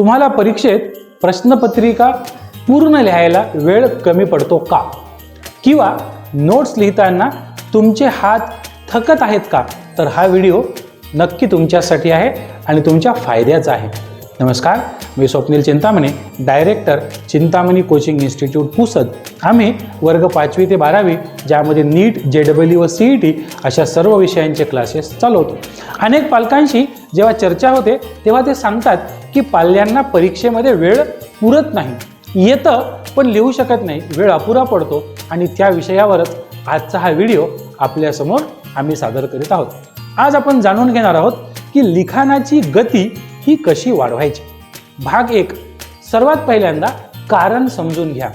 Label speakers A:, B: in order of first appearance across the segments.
A: तुम्हाला परीक्षेत प्रश्नपत्रिका पूर्ण लिहायला वेळ कमी पडतो का? किंवा नोट्स लिहिताना तुमचे हात थकत आहेत का? तर हा व्हिडिओ नक्की तुमच्यासाठी आहे आणि तुमच्या फायद्याचा आहे. नमस्कार मी Swapnil Chintamane director Chintamani coaching institute Pusad. आम्ही वर्ग पाचवी ते बारावी ज्यामध्ये नीट जे डब्ल्यू व सी ई टी अशा सर्व विषयांचे क्लासेस चालवतो. अनेक पालकांशी जेव्हा चर्चा होते तेव्हा ते सांगतात की पाल्यांना परीक्षेमध्ये वेळ पुरत नाही. येतं पण लिहू शकत नाही. वेळ अपुरा पडतो आणि त्या विषयावरच आजचा हा व्हिडिओ आपल्यासमोर आम्ही सादर करीत आहोत. आज आपण जाणून घेणार आहोत की लिखाणाची गती ही कशी वाढवायची. भाग एक सर्वात पहिल्यांदा कारण समजून घ्या.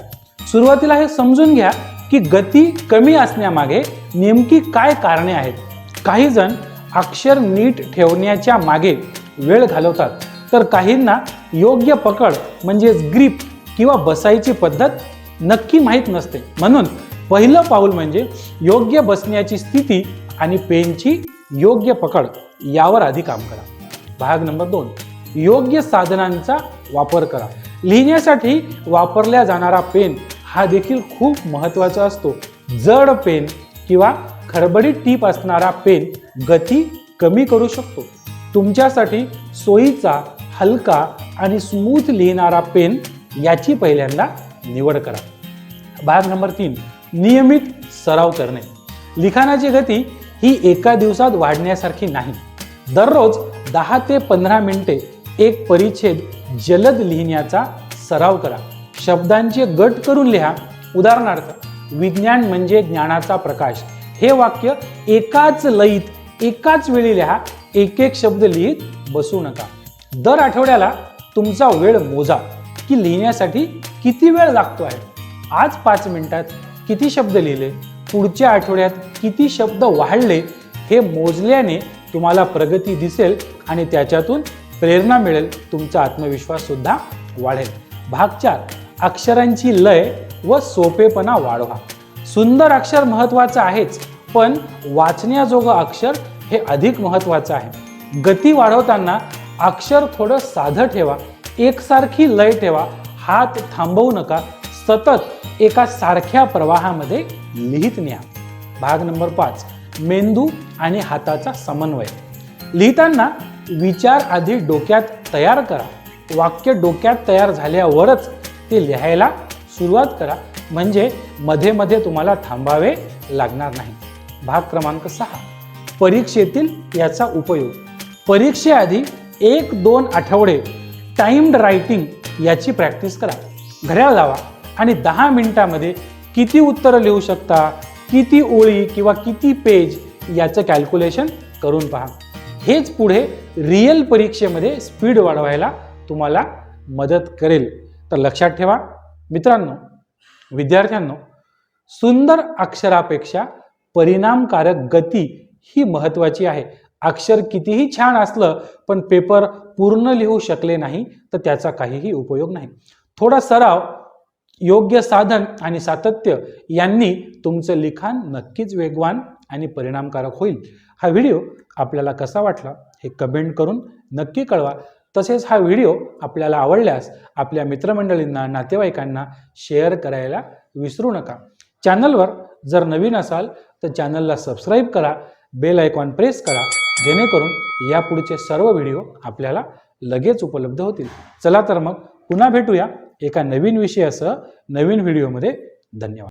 A: सुरुवातीला हे समजून घ्या की गती कमी असण्यामागे नेमकी काय कारणे आहेत. काही जण अक्षर नीट ठेवण्याच्या मागे वेळ घालवतात. तर काहींना योग्य पकड म्हणजेच ग्रीप किंवा बसायची पद्धत नक्की माहीत नसते. म्हणून पहिलं पाऊल म्हणजे योग्य बसण्याची स्थिती आणि पेनची योग्य पकड यावर आधी काम करा. भाग नंबर दोन. योग्य साधनांचा वापर करा. लिहिण्यासाठी वापरल्या जाणारा पेन हा देखील खूप महत्त्वाचा असतो. जड पेन किंवा खडबडीत टीप असणारा पेन गती कमी करू शकतो. तुमच्यासाठी सोयीचा हलका आणि स्मूथ लिहिणारा पेन याची पहिल्यांदा निवड करा. भाग नंबर तीन नियमित सराव करणे. लिखाणाची गती ही एका दिवसात वाढण्यासारखी नाही. दररोज दहा ते पंधरा मिनिटे एक परिच्छेद जलद लिहिण्याचा सराव करा. शब्दांचे गट करून लिहा. उदाहरणार्थ विज्ञान म्हणजे ज्ञानाचा प्रकाश. हे वाक्य एकाच लयीत एकाच वेळी लिहा. एक एक शब्द लिहित बसू नका. दर आठवड्याला तुमचा वेळ मोजा की लिहिण्यासाठी किती वेळ लागतो आहे? आज पाच मिनिटात किती शब्द लिहिले? पुढच्या आठवड्यात किती शब्द वाढले? हे मोजल्याने तुम्हाला प्रगती दिसेल आणि त्याच्यातून प्रेरणा मिळेल. तुमचा आत्मविश्वास सुद्धा वाढेल. भाग चार. अक्षरांची लय व सोपेपणा वाढवा. सुंदर अक्षर महत्वाचं आहेच पण वाचण्याजोगं अक्षर हे अधिक महत्त्वाचं आहे. गती वाढवताना अक्षर थोडं साधं ठेवा. एकसारखी लय ठेवा. हात थांबवू नका. सतत एका सारख्या प्रवाहामध्ये लिहित न्या. भाग नंबर पाच. मेंदू आणि हाताचा समन्वय. लिहिताना विचार आधी डोक्यात तयार करा. वाक्य डोक्यात तयार झाल्यावरच ते लिहायला सुरुवात करा. म्हणजे मध्ये मध्ये तुम्हाला थांबावे लागणार नाही. भाग क्रमांक सहा. परीक्षेतील याचा उपयोग. परीक्षेआधी एक दोन आठवडे टाईम्ड रायटिंग याची प्रॅक्टिस करा. घड्याळ लावा आणि दहा मिनिटामध्ये किती उत्तरं लिहू शकता किती ओळी किंवा किती पेज याचं कॅल्क्युलेशन करून पहा. हेच पुढे रिअल परीक्षेमध्ये स्पीड वाढवायला तुम्हाला मदत करेल. तर लक्षात ठेवा मित्रांनो विद्यार्थ्यांनो सुंदर अक्षरापेक्षा परिणामकारक गती ही महत्त्वाची आहे. अक्षर कितीही छान असलं पण पेपर पूर्ण लिहू शकले नाही तर त्याचा काहीही उपयोग नाही. थोडा सराव योग्य साधन आणि सातत्य यांनी तुमचं लिखाण नक्कीच वेगवान आणि परिणामकारक होईल. हा व्हिडिओ आपल्याला कसा वाटला हे कमेंट करून नक्की कळवा. तसेच हा व्हिडिओ आपल्याला आवडल्यास आपल्या मित्रमंडळींना नातेवाईकांना शेअर करायला विसरू नका. चॅनलवर जर नवीन असाल तर चॅनलला सबस्क्राईब करा बेल आयकॉन प्रेस करा जेणेकरून यापुढचे सर्व व्हिडिओ आपल्याला लगेच उपलब्ध होतील. चला तर मग पुन्हा भेटूया एका नवीन विषयासह नवीन व्हिडिओमध्ये. धन्यवाद.